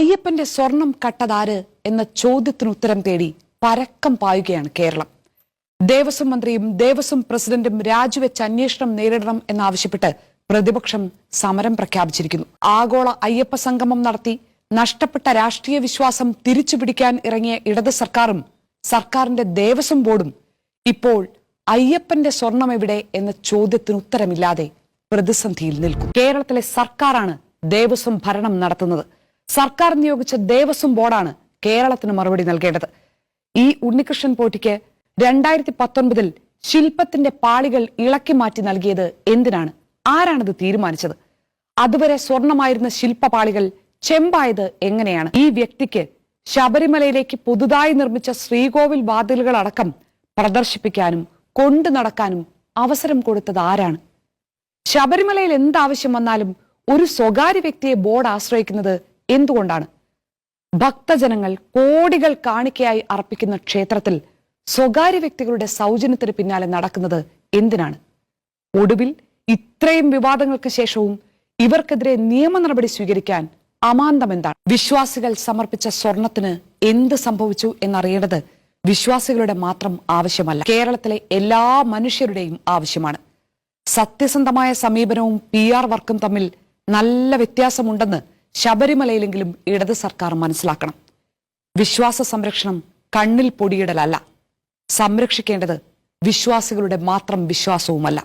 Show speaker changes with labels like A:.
A: അയ്യപ്പന്റെ സ്വർണം കട്ടതാര് എന്ന ചോദ്യത്തിന് ഉത്തരം തേടി പരക്കം പായുകയാണ് കേരളം. ദേവസ്വം മന്ത്രിയും ദേവസ്വം പ്രസിഡന്റും രാജിവെച്ച് അന്വേഷണം നേരിടണം എന്നാവശ്യപ്പെട്ട് പ്രതിപക്ഷം സമരം പ്രഖ്യാപിച്ചിരിക്കുന്നു. ആഗോള അയ്യപ്പ സംഗമം നടത്തി നഷ്ടപ്പെട്ട രാഷ്ട്രീയ വിശ്വാസം തിരിച്ചു പിടിക്കാൻ ഇറങ്ങിയ ഇടത് സർക്കാരും സർക്കാരിന്റെ ദേവസ്വം ബോർഡും ഇപ്പോൾ അയ്യപ്പന്റെ സ്വർണം എവിടെ എന്ന ചോദ്യത്തിന് ഉത്തരമില്ലാതെ പ്രതിസന്ധിയിൽ നിൽക്കും. കേരളത്തിലെ സർക്കാരാണ് ദേവസ്വം ഭരണം നടത്തുന്നത്. സർക്കാർ നിയോഗിച്ച ദേവസ്വം ബോർഡാണ് കേരളത്തിന് മറുപടി നൽകേണ്ടത്. ഈ ഉണ്ണികൃഷ്ണൻ പോറ്റിക്ക് രണ്ടായിരത്തി പത്തൊൻപതിൽ ശില്പത്തിന്റെ പാളികൾ ഇളക്കി മാറ്റി നൽകിയത് എന്തിനാണ്? ആരാണത് തീരുമാനിച്ചത്? അതുവരെ സ്വർണമായിരുന്ന ശില്പപാളികൾ ചെമ്പായത് എങ്ങനെയാണ്? ഈ വ്യക്തിക്ക് ശബരിമലയിലേക്ക് പുതുതായി നിർമ്മിച്ച ശ്രീകോവിൽ വാതിലുകൾ അടക്കം പ്രദർശിപ്പിക്കാനും കൊണ്ടു നടക്കാനും അവസരം കൊടുത്തത് ആരാണ്? ശബരിമലയിൽ എന്താവശ്യം വന്നാലും ഒരു സ്വകാര്യ വ്യക്തിയെ ബോർഡ് ആശ്രയിക്കുന്നത് എന്തുകൊണ്ടാണ്? ഭക്തജനങ്ങൾ കോടികൾ കാണിക്കയായി അർപ്പിക്കുന്ന ക്ഷേത്രത്തിൽ സ്വകാര്യ വ്യക്തികളുടെ സൗജന്യത്തിന് പിന്നാലെ നടക്കുന്നത് എന്തിനാണ്? ഒടുവിൽ ഇത്രയും വിവാദങ്ങൾക്ക് ശേഷവും ഇവർക്കെതിരെ നിയമ നടപടി സ്വീകരിക്കാൻ അമാന്തം എന്താണ്? വിശ്വാസികൾ സമർപ്പിച്ച സ്വർണത്തിന് എന്ത് സംഭവിച്ചു എന്നറിയേണ്ടത് വിശ്വാസികളുടെ മാത്രം ആവശ്യമല്ല കേരളത്തിലെ എല്ലാ മനുഷ്യരുടെയും ആവശ്യമാണ്. സത്യസന്ധമായ സമീപനവും പി ആർ വർക്കും തമ്മിൽ നല്ല വ്യത്യാസമുണ്ടെന്ന് ശബരിമലയിലെങ്കിലും ഇടത് സർക്കാർ മനസ്സിലാക്കണം. വിശ്വാസ സംരക്ഷണം കണ്ണിൽ പൊടിയിടലല്ല. സംരക്ഷിക്കേണ്ടത് വിശ്വാസികളുടെ മാത്രം വിശ്വാസവുമല്ല.